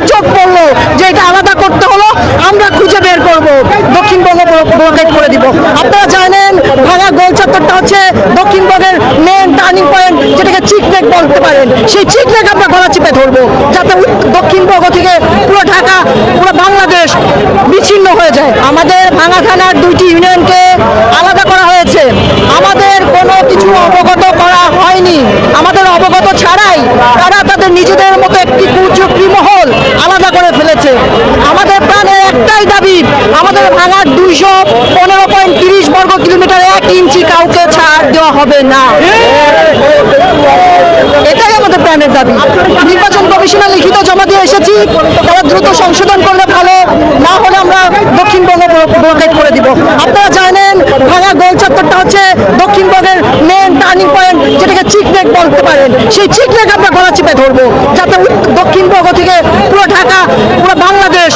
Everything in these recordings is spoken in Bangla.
আমার চোখ পড়ল যে এটা আলাদা করতে হলো, আমরা খুঁজে বের করব। দক্ষিণবঙ্গ ব্লকেট করে দিব। আপনারা জানেন, ভাঙা গোল চত্বরটা হচ্ছে দক্ষিণবঙ্গের মেন টার্নিং পয়েন্ট যেটাকে চিকনেক বলতে পারেন। সেই চিকনেক আমরা গলা চিপে ধরবো, যাতে দক্ষিণবঙ্গ থেকে পুরো ঢাকা, পুরো বাংলাদেশ বিচ্ছিন্ন হয়ে যায়। আমাদের ভাঙা থানার দুইটি ইউনিয়নকে আলাদা করা হয়েছে। আমাদের কোনো কিছু অবগত করা হয়নি। আমাদের অবগত ছাড়াই তারা তাদের নিজেদের মতো করে আমাদের প্রাণের একটাই দাবি, আমাদের ভাঙার দুইশো পনেরো পয়েন্ট তিরিশ বর্গ কিলোমিটার এক ইঞ্চি কাউকে ছাড় দেওয়া হবে না। এটাই আমাদের প্রাণের দাবি। নির্বাচন কমিশনে লিখিত জমা দিয়ে এসেছি তারা দ্রুত সংশোধন করলে ভালো, না হলে আমরা দক্ষিণবঙ্গ ব্লকেট করে দিব। আপনারা জানেন, ভাঙা গোল চত্বরটা হচ্ছে দক্ষিণবঙ্গের মেন টার্নিং পয়েন্ট যেটাকে চিক লেক বলতে পারেন। সেই চিক লেক আমরা গলা চিপে ধরবো, যাতে দক্ষিণবঙ্গ থেকে পুরো ঢাকা পুরো বাংলাদেশ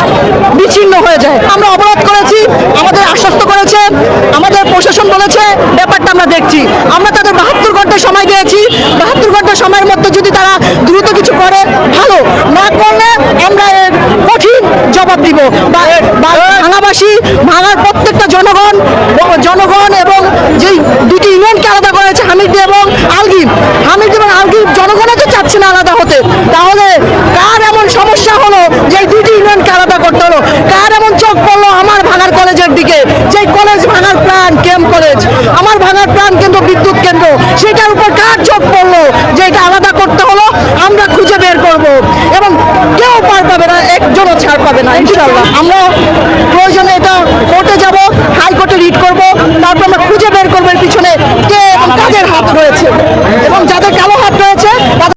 বিচ্ছিন্ন হয়ে যায়। আমরা অবরোধ করেছি আমাদের আশ্বস্ত করেছে আমাদের প্রশাসন বলেছে ব্যাপারটা আমরা দেখছি। আমরা তাদের বাহাত্তর ঘণ্টা সময় দিয়েছি। বাহাত্তর ঘণ্টা সময়ের মধ্যে যদি তারা দ্রুত কিছু করে ভালো। না করলে আমরা এর কঠিন জবাব দিব। ভাঙাবাসী ভাঙার প্রত্যেকটা জনগণ জনগণ এবং যেই দুটি ইউনিয়নকে আলাদা করেছে হামিদ এবং আলগিব হামিদ এবং আলগিব জনগণও তো চাচ্ছে না আলাদা হতে তাহলে কার এমন সমস্যা হলো যে এই দুটি ইউনিয়ন আলাদা করতে হলো। কার এমন চোখ পড়ল আমার ভাঙার কলেজের দিকে? যে কলেজ ভাঙার প্রাণ কেম কলেজ? আমার ভাঙার প্রাণ কেন্দ্র বিদ্যুৎ কেন্দ্র। সেটার উপর কার চোখ পড়ল? যে এটা আলাদা করতে হলো, আমরা খুঁজে বের করব। এবং কেউ পার পাবে না, একজনও ছাড় পাবে না ইনশাল্লাহ আমরা প্রয়োজনে এটা কোর্টে যাব।